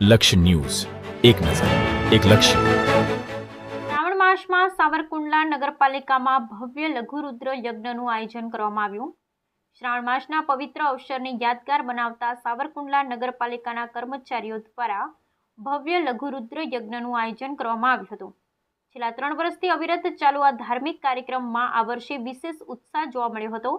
લક્ષ્ય ન્યૂઝ. એક નજર, એક લક્ષ્ય. શ્રાવણ માસમાં સાવરકુંડલા નગરપાલિકામાં ભવ્ય લઘુરુદ્ર યજ્ઞનું આયોજન કરવામાં આવ્યું. શ્રાવણ માસના પવિત્ર અવસરને યાદગાર બનાવતા સાવરકુંડલા નગરપાલિકાના કર્મચારીઓ દ્વારા ભવ્ય લઘુરુદ્ર યજ્ઞનું આયોજન કરવામાં આવ્યું હતું. છેલ્લા ત્રણ વર્ષથી અવિરત ચાલુ આ ધાર્મિક કાર્યક્રમમાં આ વર્ષે વિશેષ ઉત્સાહ જોવા મળ્યો હતો.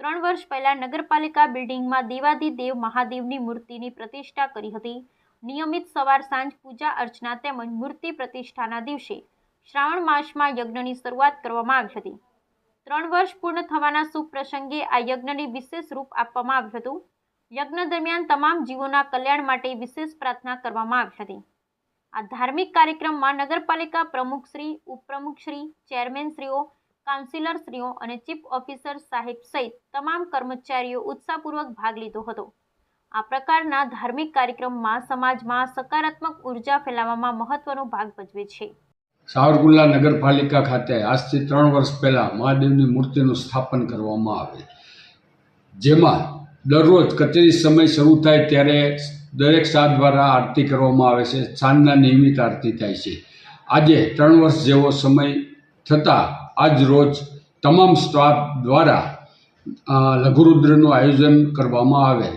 ત્રણ વર્ષ પહેલા નગરપાલિકા બિલ્ડિંગમાં દેવાદિદેવ મહાદેવની મૂર્તિની પ્રતિષ્ઠા કરી હતી. નિયમિત સવાર સાંજ પૂજા અર્ચના તેમજ મૂર્તિ પ્રતિષ્ઠાના દિવસે શ્રાવણ માસમાં યજ્ઞની શરૂઆત કરવામાં આવી હતી. ત્રણ વર્ષ પૂર્ણ થવાના શુભ પ્રસંગે આ યજ્ઞને વિશેષ રૂપ આપવામાં આવ્યું હતું. યજ્ઞ દરમિયાન તમામ જીવોના કલ્યાણ માટે વિશેષ પ્રાર્થના કરવામાં આવી હતી. આ ધાર્મિક કાર્યક્રમમાં નગરપાલિકા પ્રમુખશ્રી ઉપપ્રમુખશ્રી ચેરમેનશ્રીઓ કાઉન્સિલરશ્રીઓ અને ચીફ ઓફિસર સાહેબ સહિત તમામ કર્મચારીઓ ઉત્સાહપૂર્વક ભાગ લીધો હતો. આ પ્રકારના ધાર્મિક કાર્યક્રમમાં સમાજમાં સકારાત્મક ઊર્જા ફેલાવવામાં મહત્વનો ભાગ ભજવે છે. સાવરકુંડલા નગરપાલિકા ખાતે આજથી ત્રણ વર્ષ પહેલાં મહાદેવની મૂર્તિનું સ્થાપન કરવામાં આવે. જેમાં દરરોજ કચેરી સમય શરૂ થાય ત્યારે દરેક શાહ દ્વારા આરતી કરવામાં આવે છે. સાંજના નિયમિત આરતી થાય છે. આજે ત્રણ વર્ષ જેવો સમય થતાં આજ રોજ તમામ સ્ટાફ દ્વારા લઘુરુદ્રનું આયોજન કરવામાં આવે.